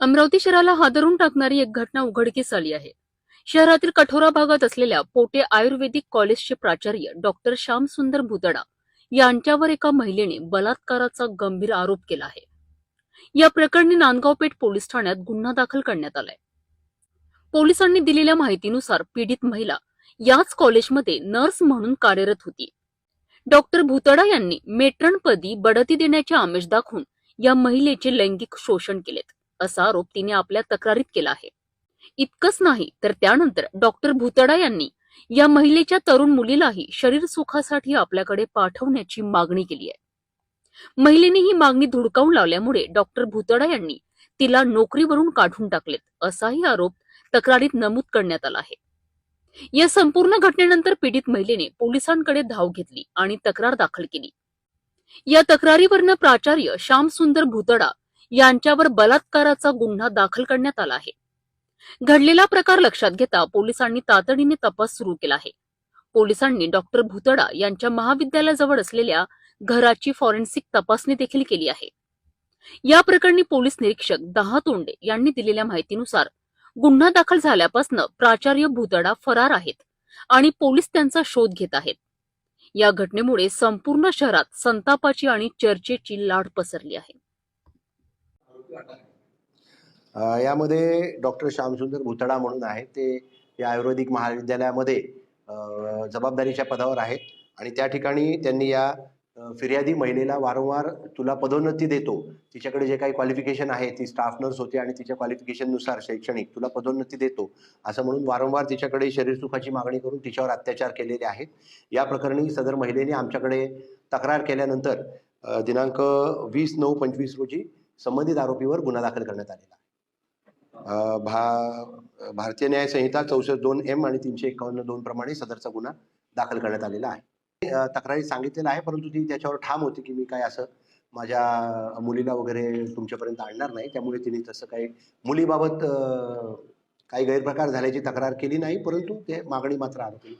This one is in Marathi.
अमरावती शहराला हादरून टाकणारी एक घटना उघडकीस आली आहे. शहरातील कठोरा भागात असलेल्या पोटे आयुर्वेदिक कॉलेजचे प्राचार्य डॉक्टर श्यामसुंदर भुतडा यांच्यावर एका महिलेने बलात्काराचा गंभीर आरोप केला आहे. या प्रकरणी नांदगाव पेठ पोलीस ठाण्यात गुन्हा दाखल करण्यात आलाय. पोलिसांनी दिलेल्या माहितीनुसार पीडित महिला याच कॉलेजमध्ये नर्स म्हणून कार्यरत होती. डॉक्टर भुतडा यांनी मेट्रनपदी बढती देण्याचे आमिष दाखवून या महिलेचे लैंगिक शोषण केलेत. असा आरोप तिने आपल्या तक्रारीत केला आहे. इतकंच नाही तर त्यानंतर डॉक्टर भुतडा यांनी या महिलेच्या तरुण मुलीलाही शरीर सुखासाठी आपल्याकडे पाठवण्याची मागणी केली आहे. महिलेने ही मागणी धुडकावून लावल्यामुळे डॉक्टर भुतडा यांनी तिला नोकरीवरून काढून टाकलेत असाही आरोप तक्रारीत नमूद करण्यात आला आहे. या संपूर्ण घटनेनंतर पीडित महिलेने पोलिसांकडे धाव घेतली आणि तक्रार दाखल केली. या तक्रारीवरनं प्राचार्य श्यामसुंदर भुतडा यांच्यावर बलात्काराचा गुन्हा दाखल करण्यात आला आहे. घडलेला प्रकार लक्षात घेता पोलिसांनी तातडीने तपास सुरू केला आहे. पोलिसांनी डॉक्टर भुतडा यांच्या महाविद्यालयाजवळ असलेल्या घराची फॉरेन्सिक तपासणी देखील केली आहे. या प्रकरणी पोलीस निरीक्षक दहा तोंडे यांनी दिलेल्या माहितीनुसार गुन्हा दाखल झाल्यापासून प्राचार्य भुतडा फरार आहेत आणि पोलीस त्यांचा शोध घेत आहेत. या घटनेमुळे संपूर्ण शहरात संतापाची आणि चर्चेची लाट पसरली आहे. यामध्ये डॉक्टर श्यामसुंदर भुतडा म्हणून आहेत. ते या आयुर्वेदिक महाविद्यालयामध्ये जबाबदारीच्या पदावर आहेत आणि त्या ठिकाणी त्यांनी या फिर्यादी महिलेला वारंवार तुला पदोन्नती देतो. तिच्याकडे जे काही क्वालिफिकेशन आहे ती स्टाफ नर्स होती आणि तिच्या क्वालिफिकेशननुसार शैक्षणिक तुला पदोन्नती देतो. असं म्हणून वारंवार तिच्याकडे शरीरसुखाची मागणी करून तिच्यावर अत्याचार केलेले आहेत. या प्रकरणी सदर महिलेने आमच्याकडे तक्रार केल्यानंतर दिनांक वीस नऊ पंचवीस रोजी संबंधित आरोपीवर गुन्हा दाखल करण्यात आलेला आहे. भा भारतीय न्याय संहिता चौसष्ट दोन एम आणि तीनशे एकावन्न दोन प्रमाणे सदरचा गुन्हा दाखल करण्यात आलेला आहे तक्रारी सांगितलेलं आहे परंतु ती त्याच्यावर ठाम होती की मी काय असं माझ्या मुलीला वगैरे तुमच्यापर्यंत आणणार नाही त्यामुळे तिने तसं काही मुलीबाबत काही गैरप्रकार झाल्याची तक्रार केली नाही परंतु ते मागणी मात्र आरोपी